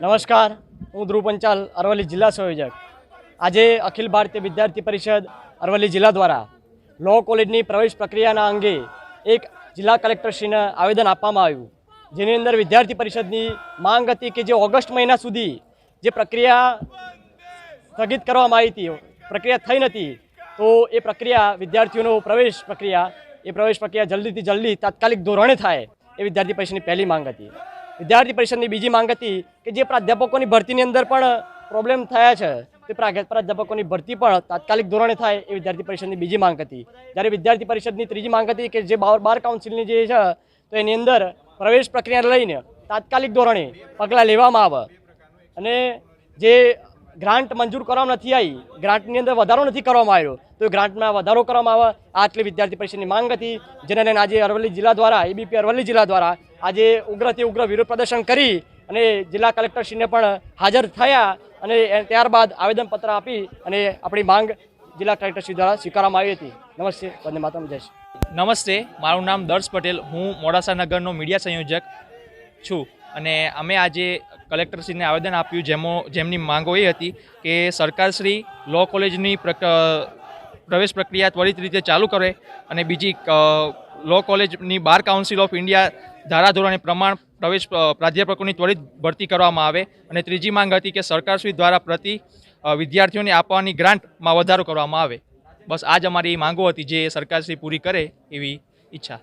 નમસ્કાર. હું ધ્રુવ પંચાલ અરવલ્લી જિલ્લા સંયોજક. આજે અખિલ ભારતીય વિદ્યાર્થી પરિષદ અરવલ્લી જિલ્લા દ્વારા લો કોલેજની પ્રવેશ પ્રક્રિયાના અંગે એક જિલ્લા કલેક્ટરશ્રીને આવેદન આપવામાં આવ્યું. જેની અંદર વિદ્યાર્થી પરિષદની માંગ હતી કે જે ઓગસ્ટ મહિના સુધી જે પ્રક્રિયા સ્થગિત કરવામાં આવી હતી, પ્રક્રિયા થઈ નથી, તો એ પ્રક્રિયા વિદ્યાર્થીઓનો પ્રવેશ પ્રક્રિયા, એ પ્રવેશ પ્રક્રિયા જલ્દીથી જલ્દી તાત્કાલિક ધોરણે થાય એ વિદ્યાર્થી પરિષદની પહેલી માંગ હતી. વિદ્યાર્થી પરિષદની બીજી માંગ હતી કે જે પ્રાધ્યાપકોની ભરતીની અંદર પણ પ્રોબ્લેમ થયા છે, તે પ્રા- પ્રાધ્યાપકોની ભરતી પણ તાત્કાલિક ધોરણે થાય એ વિદ્યાર્થી પરિષદની બીજી માંગ હતી. જ્યારે વિદ્યાર્થી પરિષદની ત્રીજી માંગ હતી કે જે બાર બાર કાઉન્સિલની જે છે, તો એની અંદર પ્રવેશ પ્રક્રિયા લઈને તાત્કાલિક ધોરણે પગલાં લેવામાં આવે. અને જે ગ્રાન્ટ મંજૂર કરવામાં નથી આવી. ગ્રાન્ટની અંદર વધારો નથી કરવામાં આવ્યો. તો ગ્રાન્ટમાં વધારો કરવામાં આવે, આટલી વિદ્યાર્થી પરિષદની માંગ હતી. જેને લઈને આજે અરવલ્લી જિલ્લા દ્વારા, એબીપી અરવલ્લી જિલ્લા દ્વારા આજે ઉગ્રથી ઉગ્ર વિરોધ પ્રદર્શન કરી અને જિલ્લા કલેક્ટરશ્રીને પણ હાજર થયા અને ત્યારબાદ આવેદનપત્ર આપી અને આપણી માંગ જિલ્લા કલેક્ટરશ્રી દ્વારા સ્વીકારવામાં આવી હતી. નમસ્તે, વંદે માતરમ, જય નમસ્તે, મારું નામ દર્શ પટેલ. હું મોડાસા નગરનો મીડિયા સંયોજક છું. અને અમે આજે કલેક્ટરશ્રીને આવેદન આપ્યું, જેમો જેમની માંગો એ હતી કે સરકારશ્રી લો કોલેજની પ્રવેશ પ્રક્રિયા ત્વરિત રીતે ચાલુ કરે અને બીજી લો કોલેજની બાર કાઉન્સિલ ઓફ ઇન્ડિયા ધારાધોરણે પ્રમાણ પ્રવેશ પ્રાધ્યાપકોની ત્વરિત ભરતી કરવામાં આવે. અને ત્રીજી માંગ હતી કે સરકારશ્રી દ્વારા પ્રતિ વિદ્યાર્થીઓને આપવાની ગ્રાન્ટમાં વધારો કરવામાં આવે. બસ આજ અમારી માંગો હતી, જે સરકારશ્રી પૂરી કરે એવી ઈચ્છા.